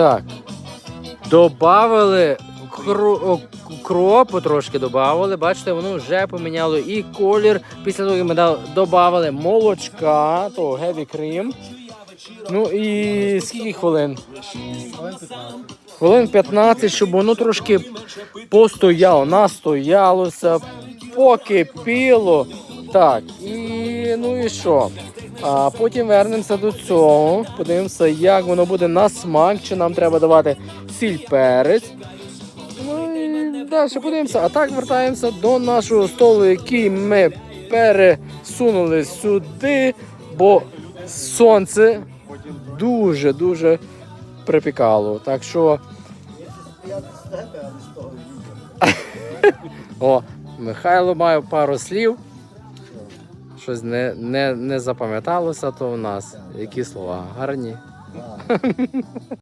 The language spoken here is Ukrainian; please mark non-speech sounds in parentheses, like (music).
Так. Добавили кро... о, кропу трошки додавали. Бачите, воно вже поміняло і колір. Після того, як ми дали- додавали молочка, то heavy cream. Ну і скільки хвилин? Хвилин 15, щоб воно трошки постояло, настоялося, покипіло. Так, і ну і що? А потім вернемося до цього. Подивимося, як воно буде на смак, чи нам треба давати сіль перець. Ну і далі подивимося. А так вертаємося до нашого столу, який ми пересунули сюди, бо сонце дуже-дуже припікало. Так що. (laughs) О, Михайло має пару слів. Щось не, не, не запам'яталося, то в нас. Які слова? Гарні. (laughs)